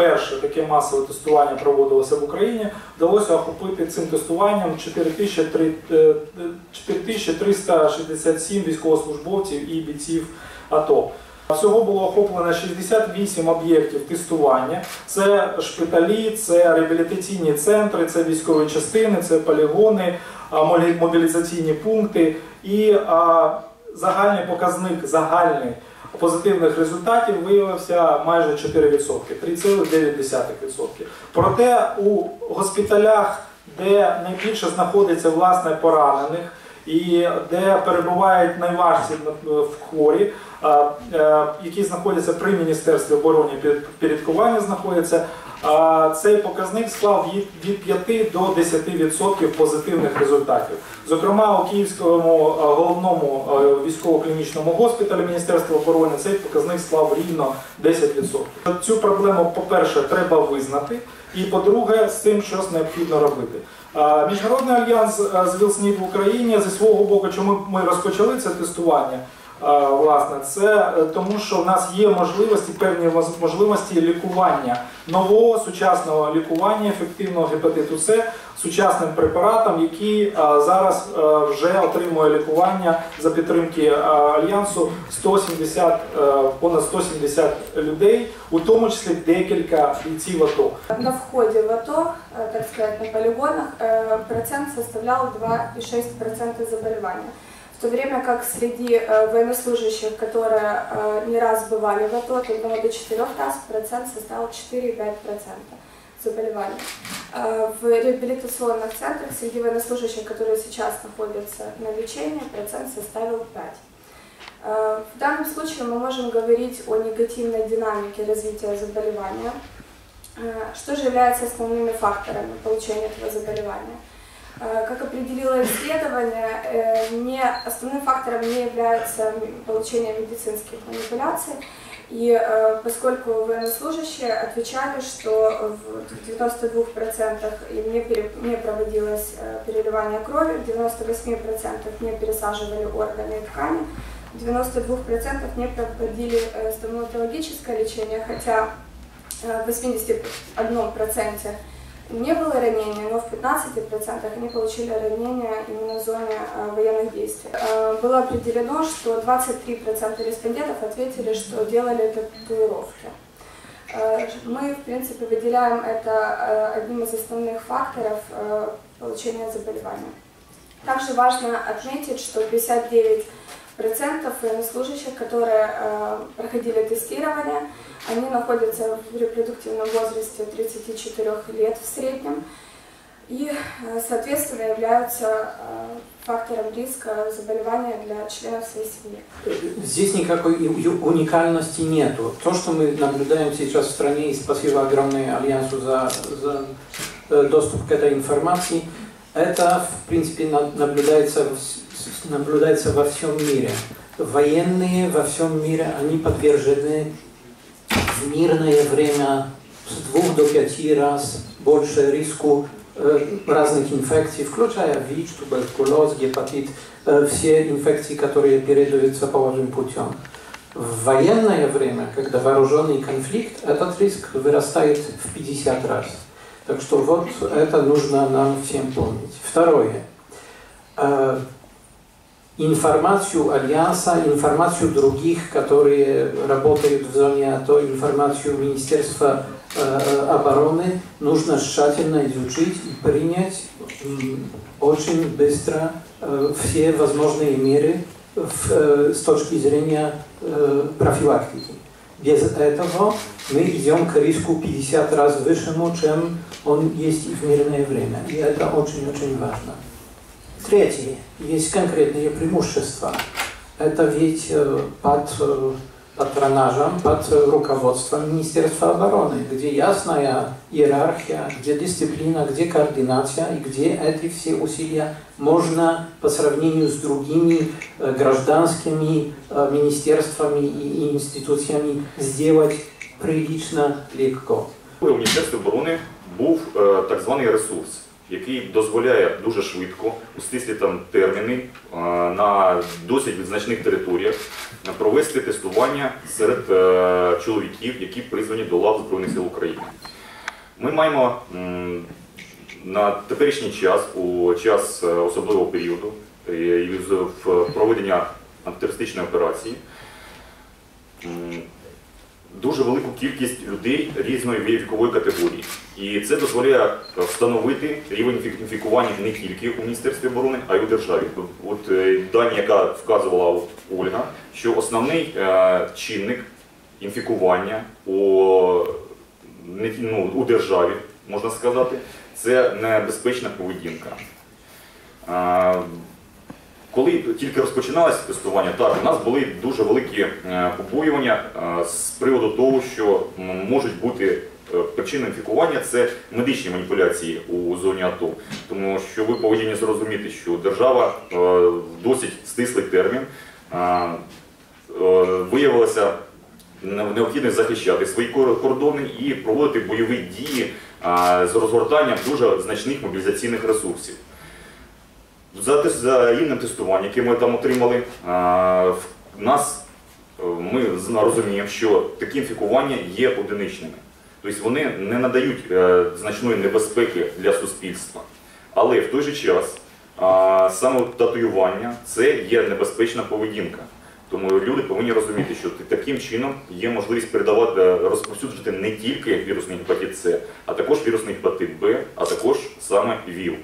Перше таке масове тестування проводилося в Україні. Вдалося охопити цим тестуванням 4300 е, 4367 військовослужбовців і бійців АТО. Всього було охоплено 68 об'єктів тестування. Це шпиталі, це реабілітаційні центри, це військові частини, це полігони, мобілізаційні пункти і загальний показник загальний позитивних результатів виявився майже 4%, 3,9%. Проте у госпіталях, де найбільше знаходиться власне поранених і де перебувають найважчі в хворі, е, які знаходяться при Міністерстві оборони під- підпорядкування знаходяться, цей показник склав від, від 5 до 10% позитивних результатів. Зокрема, у Київському головному військово-клінічному госпіталі Міністерства оборони цей показник склав рівно 10%. Цю проблему, по-перше, треба визнати, і по-друге, з цим щось необхідно робити. Міжнародний альянс з ВІЛ-СНІД в Україні зі свого боку, чому ми розпочали це тестування? Власне, це е, тому, що в нас є можливості, певні можливості лікування нового сучасного лікування ефективного гепатиту С сучасним препаратом, який зараз е, вже отримує лікування за підтримки альянсу 170, е, понад 170 людей, у тому числі декілька бійців АТО. На входе в АТО, так сказать, на полигонах, э, процент составлял 2,6% заболевания. В то время как среди э, военнослужащих, которые э, не раз бывали в АТО, от 1 до 4 раз, процент составил 4,5% заболеваний. Э, В реабилитационных центрах среди военнослужащих, которые сейчас находятся на лечении, процент составил 5%. Э, В данном случае мы можем говорить о негативной динамике развития заболевания. Э, Что же является основными факторами получения этого заболевания? Э, Как определило исследование, э, не, основным фактором не является получение медицинских манипуляций, и э, поскольку военнослужащие отвечали, что в 92% им не, пере- не проводилось переливание крови, в 98% не пересаживали органы и ткани, в 92% не проводили стоматологическое лечение, хотя в 81% не было ранения, но в 15% они получили ранения именно в зоне э, военных действий. Э, Было определено, что 23% респондентов ответили, что делали татуировки. Э, Мы, в принципе, выделяем это одним из основных факторов получения заболевания. Также важно отметить, что 59 процентов военнослужащих, которые э, проходили тестирование, они находятся в репродуктивном возрасте 34 лет в среднем и, э, соответственно, являются э, фактором риска заболевания для членов своей семьи. Здесь никакой уникальности нету. То, что мы наблюдаем сейчас в стране, и спасибо огромное Альянсу за, за э, доступ к этой информации, это, в принципе, на- наблюдается, наблюдается во всем мире. Военные во всем мире, они подвержены в мирное время с двух до пяти раз больше риску э, разных инфекций, включая ВИЧ, туберкулез, гепатит, э, все инфекции, которые передаются половым путем. В военное время, когда вооруженный конфликт, этот риск вырастает в 50 раз. Так что вот это нужно нам всем помнить. Второе. Э, информацию Альянса, информацию других, которые работают в зоне АТО, информацию Министерства э, обороны нужно тщательно изучить и принять м, очень быстро э, все возможные меры в, э, с точки зрения э, профилактики. Без этого мы идем к риску 50 раз высшему, чем он есть и в мирное время. И это очень-очень важно. Третье. Есть конкретные преимущества. Это ведь э, под э, патронажем, под э, руководством Министерства обороны, где ясная иерархия, где дисциплина, где координация и где эти все усилия можно по сравнению с другими э, гражданскими э, министерствами и и институциями сделать прилично легко. У Міністерстві оборони був е, так званий ресурс Який дозволяє дуже швидко, у стислі там терміни на досить відзначних територіях провести тестування серед е, чоловіків, які призвані до лав Збройних сил України. Ми маємо на теперішній час, у час е, особливого періоду е, проведення антитерористичної операції, дуже велику кількість людей різної вікової категорії. І це дозволяє е, встановити рівень інфі- інфікування не тільки у Міністерстві оборони, а й у державі. От е, дані, яка вказувала Ольга, що основний е, чинник інфікування у, ну, у державі, можна сказати, це небезпечна поведінка. Коли тільки розпочиналося тестування, так, у нас були дуже великі е, побоювання е, з приводу того, що можуть бути е, причиною інфікування це медичні маніпуляції у зоні АТО. Тому що ви повинні зрозуміти, що держава в досить стислий термін виявилася необхідність захищати свої кор- кордони і проводити бойові дії з розгортанням дуже значних мобілізаційних ресурсів. За, за рівнем тестування, яке ми там отримали, в нас е, ми розуміємо, що такі інфікування є одиничними. Тобто вони не надають е, значної небезпеки для суспільства. Але в той же час саме татуювання це є небезпечна поведінка. Тому люди повинні розуміти, що таким чином є можливість передавати, е, розповсюджувати не тільки вірусний гепатит С, а також вірусний гепатит Б, а також саме ВІЛ.